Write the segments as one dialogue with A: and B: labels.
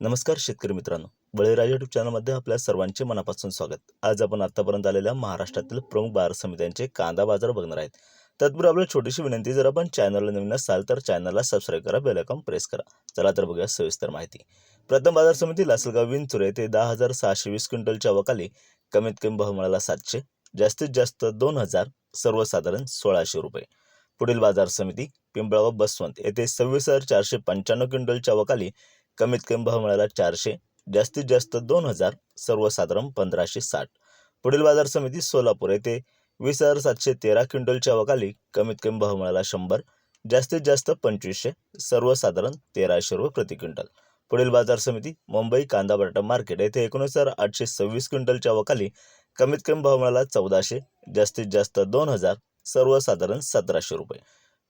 A: नमस्कार शेतकरी मित्रांनो. बळीराजा युट्यूब चॅनलमध्ये आपल्या सर्वांचे मनापासून स्वागत. आज आपण आतापर्यंत आलेल्या महाराष्ट्रातील प्रमुख बाजार समित्यांचे कांदा बाजार बघणार आहेत. तत्पूर्वी आपल्याला छोटीशी विनंती जर आपण चॅनलला नवीन असाल तर चॅनलला सबस्क्राईब करा बेलकॉम प्रेस करा. चला तर बघूया सविस्तर माहिती. प्रथम बाजार समिती लासलगाव विंचुर येथे दहा हजार सहाशे वीस क्विंटलच्या अवकाली कमीत कमी भाव मिळाला सातशे जास्तीत जास्त दोन हजार सर्वसाधारण सोळाशे रुपये. पुढील बाजार समिती पिंपळगाव बसवंत येथे सव्वीस हजार चारशे पंच्याण्णव क्विंटलच्या अवकाली कमीत कमी भाव मिळाला चारशे जास्तीत जास्त दोन हजार सर्वसाधारण पंधराशे साठ. पुढील बाजार समिती सोलापूर येथे वीस हजार सातशे तेरा क्विंटलच्या वकाली कमीत कमी भाव मिळाला शंभर जास्तीत जास्त पंचवीसशे सर्वसाधारण तेराशे रुपये प्रति क्विंटल. पुढील बाजार समिती मुंबई कांदा बटाटा मार्केट येथे एकोणीस हजार आठशे सव्वीस क्विंटलच्या वकाली कमीत कमी भाव मिळाला चौदाशे जास्तीत जास्त दोन हजार सर्वसाधारण सतराशे रुपये.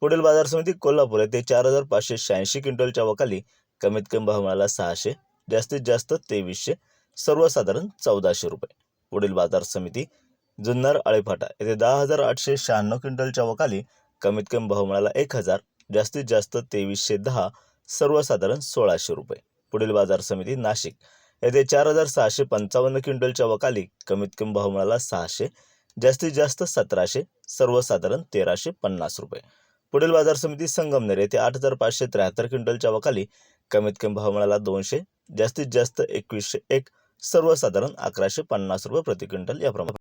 A: पुढील बाजार समिती कोल्हापूर येथे चार हजार पाचशे शहाऐंशी क्विंटलच्या वकाली कमीत कमी भाव मिळाला सहाशे जास्तीत जास्त तेवीसशे सर्वसाधारण चौदाशे रुपये. पुढील बाजार समिती जुन्नर आळेफाटा येथे दहा हजार आठशे शहाण्णव क्विंटलच्या वकाली कमीत कमी भाव मिळाला एक हजार जास्तीत जास्त तेवीसशे दहा सर्वसाधारण सोळाशे रुपये. पुढील बाजार समिती नाशिक येथे चार हजार सहाशे पंचावन्न क्विंटलच्या वकाली कमीत कमी भाव मिळाला सहाशे जास्तीत जास्त सतराशे सर्वसाधारण तेराशे पन्नास रुपये. पुढील बाजार समिती संगमनेर येथे आठ हजार पाचशे त्र्याहत्तर क्विंटलच्या वकाली कमीत कमी भाव मिळाला दोनशे जास्तीत जास्त एकवीसशे एक सर्वसाधारण अकराशे पन्नास रुपये प्रति क्विंटल याप्रमाणे